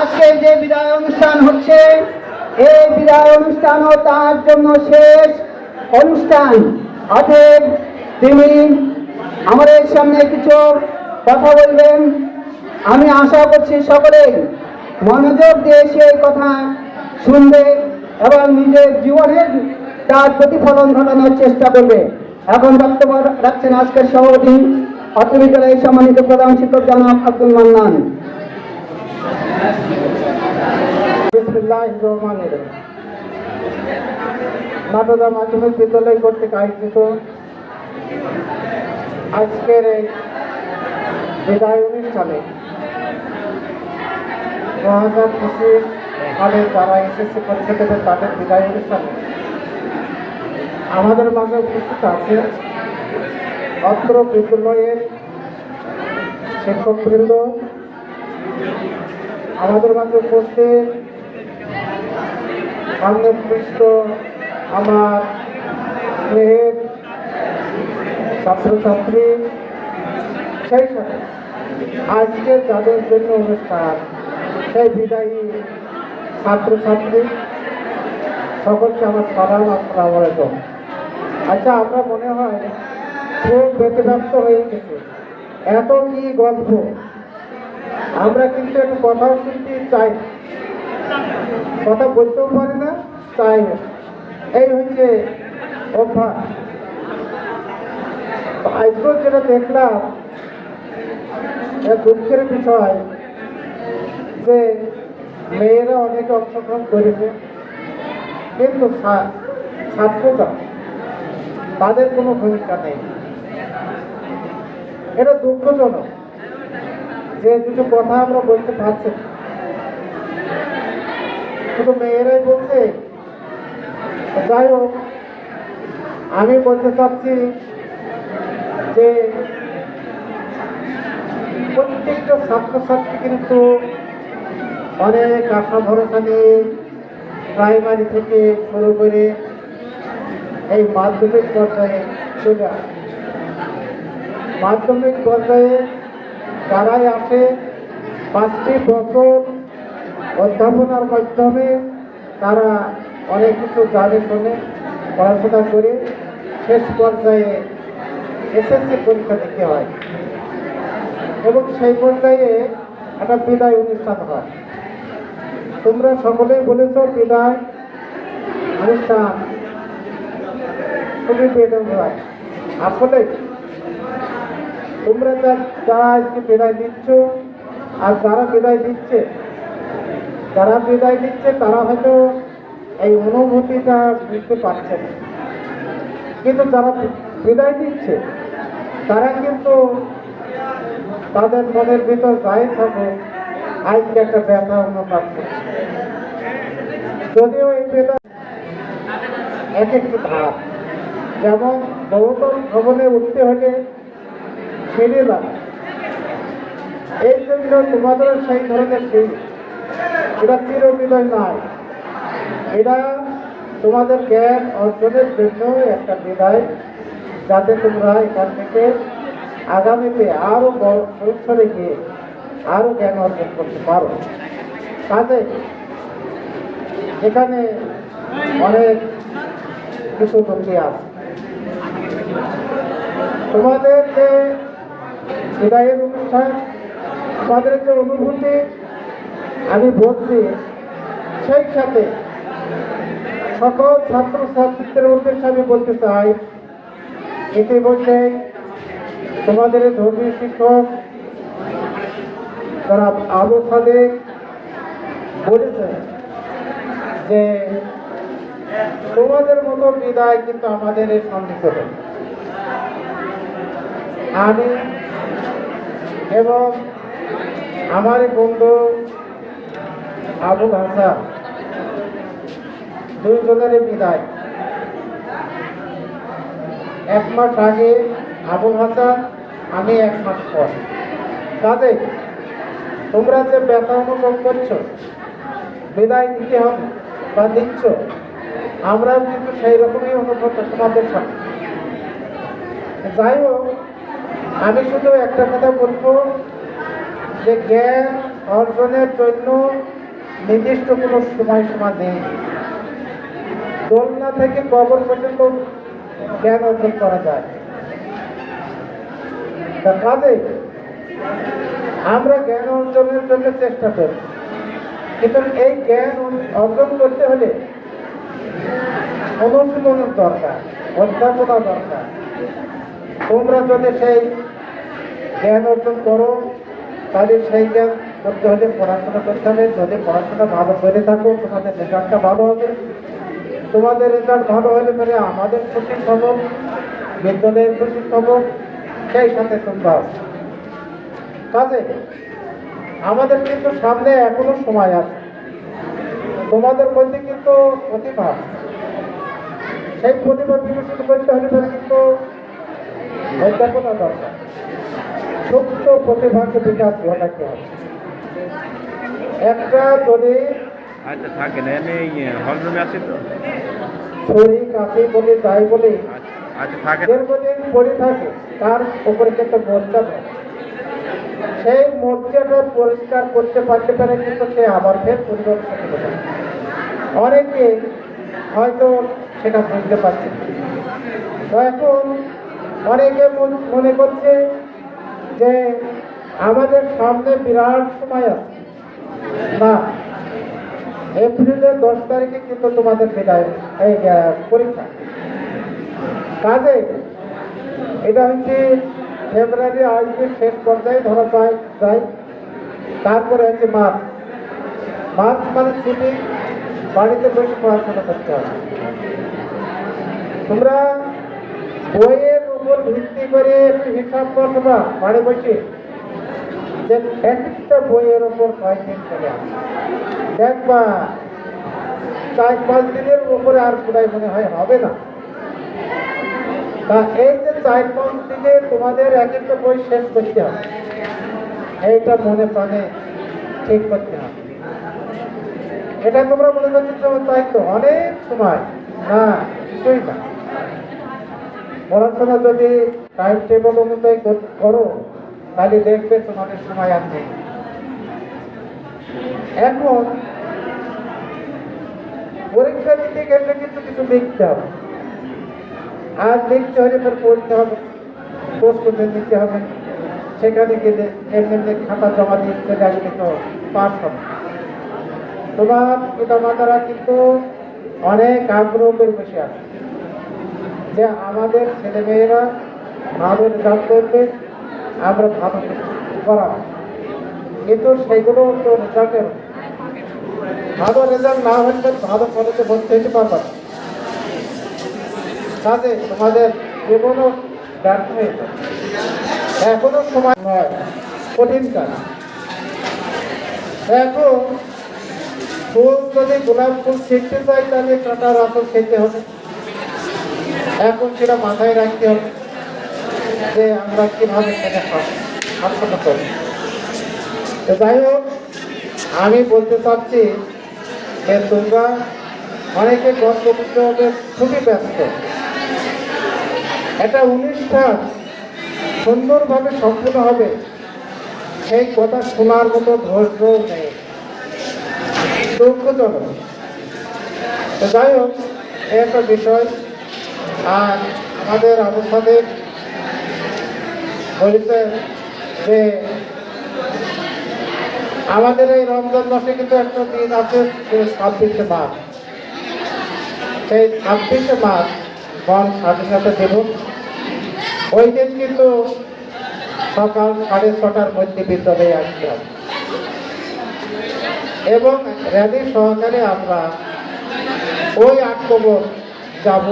আজকে যে বিদায় অনুষ্ঠান হচ্ছে, এই বিদায় অনুষ্ঠানও তার জন্য শেষ অনুষ্ঠান। অতএব তিনি আমাদের সামনে কিছু কথা বলবেন। আমি আশা করছি সকলেই মনোযোগ দিয়ে সেই কথা শুনবে এবং নিজের জীবনের তার প্রতিফলন ঘটানোর চেষ্টা করবে। এখন বক্তব্য রাখছেন আজকের সভাপতি অত্র বিদ্যালয়ের সম্মানিত প্রধান শিক্ষক জনাব আব্দুল মান্নান। নাটদা মাধ্যমিক বিদ্যালয় কর্তৃক আয়োজিত আজকের এই বিদায় অনুষ্ঠানে দু হাজার পঁচিশ সালের যারা এসএসসি পরীক্ষা দেবে তাদের বিদায় অনুষ্ঠানে আমাদের মাঝে উপস্থিত আছে অত্র বিদ্যালয়ের শিক্ষকবৃন্দ আমাদের মাঝে উপস্থিত সামনে পৃষ্ঠ আমার স্নেহের ছাত্রছাত্রী, সেই সাথে আজকে যাদের জন্য অনুষ্ঠান, সেই বিদায়ী ছাত্রছাত্রী, সকলকে আমার সালাম আসসালাম আলাইকুম আচ্ছা আমরা মনে হয় খুব ব্যতিব্যস্ত হয়ে গেছি। এত কি গল্প? আমরা কিন্তু একটু কথাও শুনতে চাই। কথা বলতেও পারি না, চাই না। এই হচ্ছে অভ্যাস। আজকেও যেটা দেখলাম দুঃখের বিষয় যে মেয়েরা অনেকে অংশগ্রহণ করেছে, কিন্তু ছাত্রতা, তাদের কোনো ভূমিকা নেই। এটা দুঃখজনক। যে দুটো কথা আমরা বলতে পারছি। শুধু মেয়েরাই বলছে যাই হোক, আমি বলতে চাচ্ছি যে প্রত্যেকটা ছাত্রছাত্রী কিন্তু অনেক আশা ভরসা নিয়ে প্রাইমারি থেকে শুরু করে এই মাধ্যমিক পর্যায়ে চলে মাধ্যমিক পর্যায়ে যারাই আসে পাঁচটি বছর অধ্যাপনার মাধ্যমে তারা অনেক কিছু জানে, শোনে, পড়াশোনা করে শেষ পর্যায়ে এসএসসি পরীক্ষা দিতে হয় এবং সেই পর্যায়ে একটা বিদায় অনুষ্ঠান হয়। তোমরা সকলেই বলেছ বিদায় অনুষ্ঠান খুবই বেদন হয় আসলে তোমরা যারা আজকে বিদায় দিচ্ছ, আর যারা বিদায় দিচ্ছে, যারা বিদায় দিচ্ছে, তারা হয়তো এই অনুভূতিটা বুঝতে পারছে না। কিন্তু যারা বিদায় দিচ্ছে, তারা কিন্তু তাদের মনের ভিতর যাই থাকে আজকে একটা ব্যথা করছে। যদিও এই ব্যথা এক একটি ধাপ, যেমন বহুতল ভবনে উঠতে হলে সিঁড়ি লাগে এই জন্য তোমাদের সেই ধরনের সিঁড়ি এটা চিরবিদয় নয়। এটা তোমাদের জ্ঞান অর্জনের জন্য একটা বিদায়। যাতে তোমরা এখান থেকে আগামীতে আরও বড় পরিসরে গিয়ে আরও জ্ঞান অর্জন করতে পারো। কাজে এখানে অনেক কিছু লোকে আছে। তোমাদের যে বিদায়ের অনুষ্ঠান। তোমাদের যে অনুভূতি, আমি বলছি, সেই সাথে সকল ছাত্র ছাত্রীদের উদ্দেশ্যে আমি বলতে চাই, ইতিমধ্যে তোমাদের ধর্মীয় শিক্ষক তারা আবু সাদেক বলেছে যে তোমাদের মতো বিদায় কিন্তু আমাদের এই সন্নিকটে। আমি এবং আমার বন্ধু আবু হাসান দুইজনের বিদায়। এক মাস আগে আবুল হাসান আমি এক মাস পর। কাজে, তোমরা যে ব্যথা অনুভব করছ, বিদায় দিতে হবে বা দিচ্ছ, আমরাও কিন্তু সেই রকমই অনুভব তোমাদের সাথে যাই হোক আমি শুধু একটা কথা বলব যে জ্ঞান অর্জনের জন্য নির্দিষ্ট কোনো সময়সীমা নেই। দোলনা থেকে কবর পর্যন্ত জ্ঞান অর্জন করা যায়। তা কাজে আমরা জ্ঞান অর্জনের জন্য চেষ্টা করি। কিন্তু এই জ্ঞান অর্জন করতে হলে অনুশীলনের দরকার, অধ্যাপনা দরকার। তোমরা যদি সেই জ্ঞান অর্জন করো। তাহলে সেই জ্ঞান করতে হলে পড়াশোনা করতে হবে। যদি পড়াশোনা ভালো করে থাকো, তোমাদের রেজাল্টটা ভালো হবে। তোমাদের রেজাল্ট ভালো হলে পরে আমাদের খুশি খবর বিদ্যালয়ের খুশি খবর সেই সাথে তোমরা কাজে, আমাদের কিন্তু সামনে এখনও সময় আছে। তোমাদের মধ্যে কিন্তু প্রতিভা। সেই প্রতিভা বিকশিত করতে হলে কিন্তু অধ্যাপনা দরকার। সুপ্ত প্রতিভাকে বিকাশ ঘটাতে হবে একটা যদি আচ্ছা থাকেন এনে হলরুমে আছি তো শরীর কাছে বলে যাই বলে আচ্ছা দীর্ঘদিন পড়ে থাকে তার উপরে কিন্তু মর্যাদা থাকে। সেই মর্যাদা পরিষ্কার করতে পারতে পারে কিন্তু সে আবার ফের পরিবর্তন করতে অনেকে হয়তো সেটা বুঝতে পারছে। তো এখন অনেকে মনে করছে যে আমাদের সামনে বিরাট সময় আছে। না এপ্রিলের দশ তারিখে কিন্তু তোমাদের বিদায় এই পরীক্ষা। কাজে এটা হচ্ছে ফেব্রুয়ারি আজকে শেষ পর্যায়ে ধরা যায় যায়। তারপরে হচ্ছে মার্চ। মার্চ মানে ছুটি, বাড়িতে বসে পড়াশোনা করতে হবে। তোমরা উপর ভিত্তি করে একটু হিসাব করবা বাড়ি বসে। যে এক একটা বইয়ের উপর কয়েকদিন চলে আসে। দেখবা, চার পাঁচ দিনের উপরে আর পুরাই মনে হয় হবে না। তা এই যে চার পাঁচ দিনে তোমাদের এক একটা বই শেষ করতে হবে। এইটা মনে প্রাণে ঠিক করতে হবে। এটা তোমরা মনে করছ তাই তো, অনেক সময়। না, কিছুই না। পড়াশোনা যদি টাইম টেবিল অনুযায়ী কর- তাহলে দেখবে তোমাদের সময় আর নেই। এখন, পরীক্ষা দিতে গেলে কিন্তু কিছু লিখতে হবে। আর লিখতে হলে ফের পড়তে হবে প্রস্তুতি দিতে হবে। সেখানে গেলে এমনি খাতা জমা চলে আসলে তো পাস হবে। তোমার পিতা মাতারা কিন্তু অনেক আগ্রহ করে বসে আছে। যে আমাদের ছেলেমেয়েরা ভালো রেজাল্ট করবে, আমরা ভালো করা। কিন্তু সেগুলো তো রেজাল্টের ভালো রেজাল্ট না হলে ভালো কলেজে ভর্তি হতে পারবে। কাজে তোমাদের জীবনও ব্যর্থ হয়ে যাবে। এখনও সময় নয়, কঠিন কাজ। এখন ফুল যদি গোলাপ ফুল শিখতে চাই তাহলে কাটা রসম খেতে হবে। এখন সেটা মাথায় রাখতে হবে যে আমরা কীভাবে সেটা করি। তো যাই হোক, আমি বলতে চাচ্ছি যে তোমরা অনেকে হবে, খুবই ব্যস্ত। একটা অনুষ্ঠান সুন্দরভাবে সম্পূর্ণ হবে, সেই কথা শোনার মতো ধৈর্য নেই। দুঃখজনক। যাই হোক একটা বিষয় আর আমাদের অবস্থাদের বলেছে যে আমাদের এই রমজান মাসে কিন্তু একটা দিন আছে ছাব্বিশে মার্চ। সেই ছাব্বিশে মার্চ বন স্বাধীনতা দিবস ওই দিন কিন্তু সকাল সাড়ে ছটার মধ্যে বিদ্যালয়ে আসতে হবে। এবং র্যালি সহকারে আমরা ওই কবর যাব।